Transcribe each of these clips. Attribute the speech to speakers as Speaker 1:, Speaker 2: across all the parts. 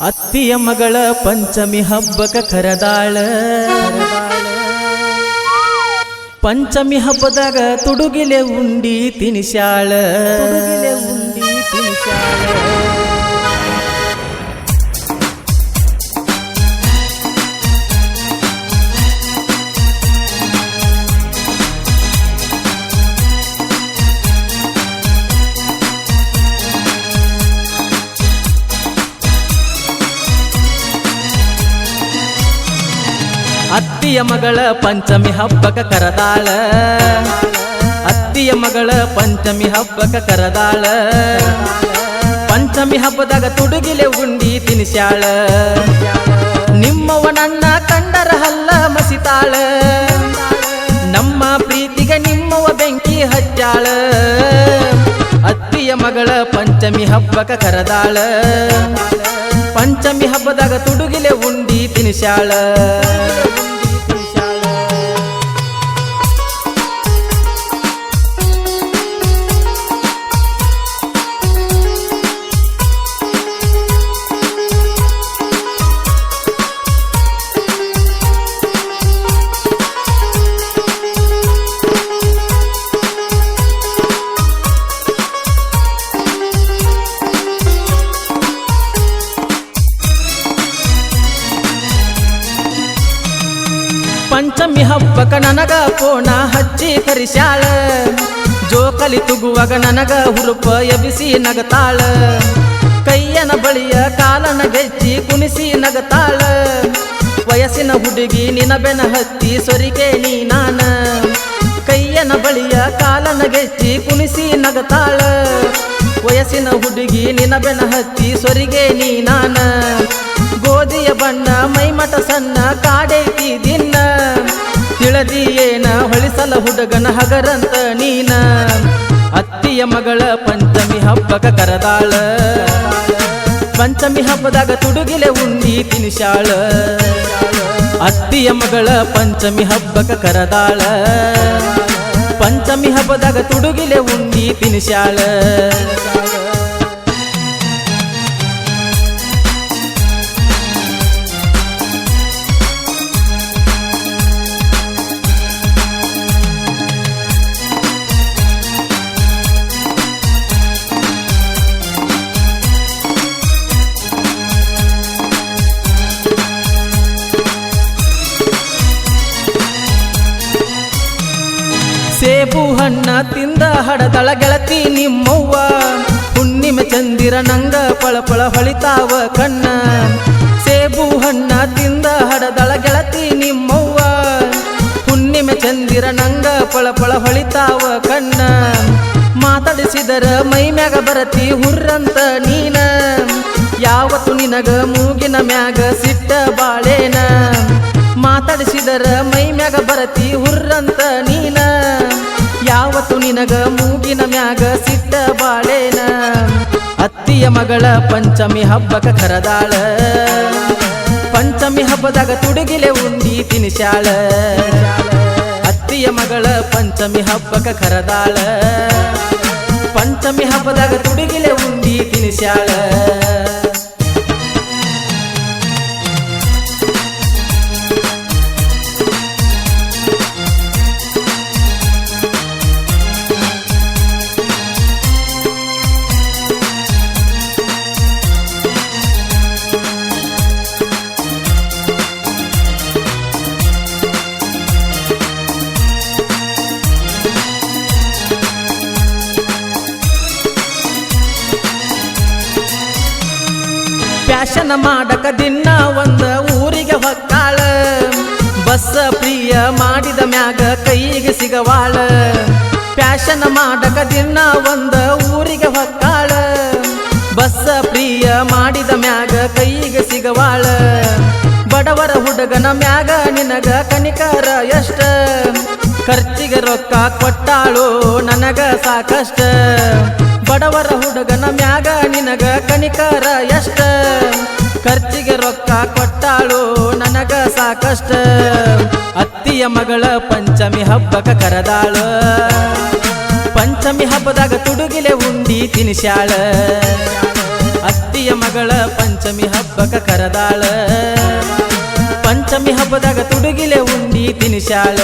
Speaker 1: ಅತ್ತಿಯ ಮಗಳ ಪಂಚಮಿ ಹಬ್ಬಕ ಕರದಾಳ. ಪಂಚಮಿ ಹಬ್ಬದಾಗ ತುಡುಗಿಲೆ ಉಂಡಿ ತಿನಿಸಾಳ ಉಂಡಿ ತಿನಿಶಾಳ ಅತ್ತಿಯ ಮಗಳ ಪಂಚಮಿ ಹಬ್ಬಕ ಕರದಾಳ. ಅತ್ತಿಯ ಮಗಳ ಪಂಚಮಿ ಹಬ್ಬಕ ಕರದಾಳ. ಪಂಚಮಿ ಹಬ್ಬದಾಗ ತುಡುಗಿಲೆ ಉಂಡಿ ತಿನಿಸ್ಯಾಳ. ನಿಮ್ಮವನನ್ನ ಕಂಡರ ಹಲ್ಲ ಮಸಿತಾಳ. ನಮ್ಮ ಪ್ರೀತಿಗೆ ನಿಮ್ಮವ ಬೆಂಕಿ ಹಚ್ಚಾಳ. ಅತ್ತಿಯ ಮಗಳ ಪಂಚಮಿ ಹಬ್ಬಕ ಕರದಾಳ. ಪಂಚಮಿ ಹಬ್ಬದಾಗ ತುಡುಗಿಲೆ ಉಂಡಿ ತಿನಿಸ್ಯಾಳ. ಪಂಚಮಿ ಹಬ್ಬಕ ನನಗ ಕೋಣ ಹಚ್ಚಿ ಕರಿಸ್ಯಾಳ ಜೋಕಲಿ ತುಗುವಾಗ ನನಗ ಹುರುಪ ಎಬಿಸಿ ನಗತಾಳ. ಕೈಯನ ಬಳಿಯ ಕಾಲನ ಗೆಜ್ಜಿ ಕುಣಿಸಿ ನಗತಾಳ. ವಯಸ್ಸಿನ ಹುಡುಗಿ ನಿನಬೆನ ಹತ್ತಿ ಸೊರಿಗೆ ನೀ ನಾನ. ಕೈಯನ ಬಳಿಯ ಕಾಲನ ಗೆಜ್ಜಿ ಕುಣಿಸಿ ನಗತಾಳ. ವಯಸ್ಸಿನ ಹುಡುಗಿ ನಿನಬೆನ ಹತ್ತಿ ಸೊರಿಗೆ ನೀ ನಾನ. ಗೋಧಿಯ ಬಣ್ಣ ಮೈಮಟ ಸಣ್ಣ ಕಾಡೈತಿ ದಿನ ತಿಳದಿ ಏನ ಹೊಳಿಸಲ ಹುಡುಗನ ಹಗರಂತ ನೀನ? ಅತ್ತಿಯ ಮಗಳ ಪಂಚಮಿ ಹಬ್ಬಕ ಕರದಾಳ. ಪಂಚಮಿ ಹಬ್ಬದಾಗ ತುಡುಗಿಲೆ ಉಂಡಿ ತಿನಿಶಾಳ ಅತ್ತಿಯ ಮಗಳ ಪಂಚಮಿ ಹಬ್ಬಕ ಕರದಾಳ. ಪಂಚಮಿ ಹಬ್ಬದಾಗ ತುಡುಗಿಲೆ ಉಂಡಿ ತಿನಿಶಾಳ ಸೇಬು ಹಣ್ಣ ತಿಂದ ಹಡದಳ ಗೆಳತಿ ನಿಮ್ಮವ್ವ. ಹುಣ್ಣಿಮೆ ಚಂದಿರ ನಂಗ ಪಳಪಳ ಹೊಳಿತಾವ ಕಣ್ಣ. ಸೇಬು ಹಣ್ಣ ತಿಂದ ಹಡದಳ ಗೆಳತಿ ನಿಮ್ಮವ್ವ. ಹುಣ್ಣಿಮೆ ಚಂದಿರ ನಂಗ ಪಳಪಳ ಹೊಳಿತಾವ ಕಣ್ಣ. ಮಾತಾಡಿಸಿದರ ಮೈ ಮ್ಯಾಗ ಬರತಿ ಹುರ್ರಂತ ನೀನ. ಯಾವತ್ತು ನಿನಗ ಮೂಗಿನ ಮ್ಯಾಗ ಸಿಟ್ಟ ಬಾಳೇನ. ಮಾತಾಡಿಸಿದರ ಮೈ ಮ್ಯಾಗ ಬರತಿ ಹುರ್ರಂತ ನೀನ ನಿನಗ ಮೂಗಿನ ಮ್ಯಾಗ ಸಿಟ್ಟ ಬಾಳೇನ? ಅತ್ತಿಯ ಮಗಳ ಪಂಚಮಿ ಹಬ್ಬಕ ಕರದಾಳ. ಪಂಚಮಿ ಹಬ್ಬದಾಗ ತುಡುಗಿಲೆ ಉಂಡಿ ತಿನಿಸಾಳ ಅತ್ತಿಯ ಮಗಳ ಪಂಚಮಿ ಹಬ್ಬಕ ಕರದಾಳ. ಪಂಚಮಿ ಹಬ್ಬದಾಗ ತುಡುಗಿಲೆ ಉಂಡಿ ತಿನಿಸ್ಯಾಳ. ಪ್ಯಾಶನ ಮಾಡಕ ದಿನ ಒಂದ ಊರಿಗೆ ಹೊಕ್ಕಾಳ. ಬಸ್ಸ ಪ್ರಿಯ ಮಾಡಿದ ಮ್ಯಾಗ ಕೈಗೆ ಸಿಗವಾಳ. ಫ್ಯಾಷನ್ ಮಾಡಕ ದಿನ ಒಂದ ಊರಿಗೆ ಹೊಕ್ಕಾಳ. ಬಸ್ಸ ಪ್ರಿಯ ಮಾಡಿದ ಮ್ಯಾಗ ಕೈಗೆ ಸಿಗವಾಳ. ಬಡವರ ಹುಡುಗನ ಮ್ಯಾಗ ನಿನಗ ಕನಿಕರ ಎಷ್ಟ. ಖರ್ಚಿಗೆ ರೊಕ್ಕ ಕೊಟ್ಟಾಳು ನನಗ ಸಾಕಷ್ಟ. ಬಡವರ ಹುಡುಗನ ಮ್ಯಾಗ ನಿನಗ ಕನಿಕರ ಎಷ್ಟ? ಖರ್ಚಿಗೆ ರೊಕ್ಕ ಕೊಟ್ಟಾಳು ನನಗ ಸಾಕಷ್ಟ. ಅತ್ತಿಯ ಮಗಳ ಪಂಚಮಿ ಹಬ್ಬಕ ಕರದಾಳು. ಪಂಚಮಿ ಹಬ್ಬದಾಗ ತುಡುಗಿಲೆ ಉಂಡಿ ತಿನಿಸ್ಯಾಳ. ಅತ್ತಿಯ ಮಗಳ ಪಂಚಮಿ ಹಬ್ಬಕ ಕರದಾಳ. ಪಂಚಮಿ ಹಬ್ಬದಾಗ ತುಡುಗಿಲೆ ಉಂಡಿ ತಿನಿಶಾಳ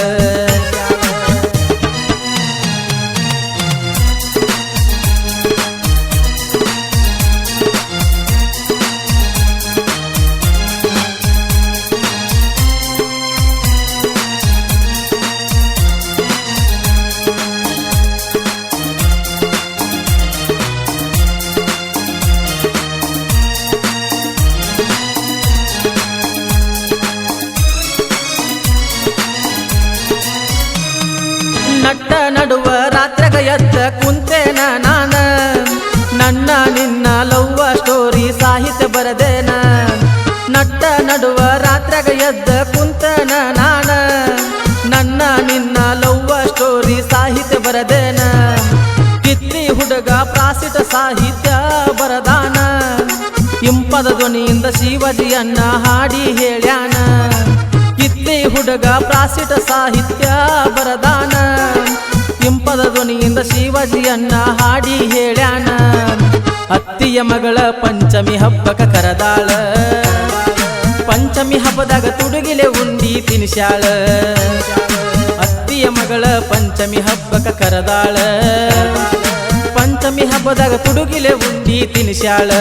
Speaker 1: ಬರದೇನ ನಟ್ಟ ನಡುವ ರಾತ್ರಗ ಎದ್ದ ಕುಂತನ ನಾನ. ನನ್ನ ನಿನ್ನ ಲವ್ವ ಸ್ಟೋರಿ ಸಾಹಿತ್ಯ ಬರದೇನ ಕಿತ್ತಿ ಹುಡುಗ ಪ್ರಾಸಿತ ಸಾಹಿತ್ಯ ಬರದಾನ. ಇಂಪದ ಧ್ವನಿಯಿಂದ ಶಿವಜಿಯನ್ನ ಹಾಡಿ ಹೇಳ್ಯಾನ. ಕಿತ್ತಿ ಹುಡುಗ ಪ್ರಾಸಿಟ ಸಾಹಿತ್ಯ ಬರದಾನ. ಇಂಪದ ಧ್ವನಿಯಿಂದ ಶಿವಜಿಯನ್ನ ಹಾಡಿ ಹೇಳ್ಯಾನ. ಅತ್ತಿಯ ಮಗಳ ಪಂಚಮಿ ಹಬ್ಬಕ ಕರದಾಳ. ಪಂಚಮಿ ಹಬ್ಬದಾಗ ತುಡುಗಿಲೆ ಉಂಡಿ ತಿನಿಶಾಳ ಅತ್ತಿಯ ಮಗಳ ಪಂಚಮಿ ಹಬ್ಬಕ ಕರದಾಳ. ಪಂಚಮಿ ಹಬ್ಬದಾಗ ತುಡುಗಿಲೆ ಉಂಡಿ ತಿನಿಶಾಳ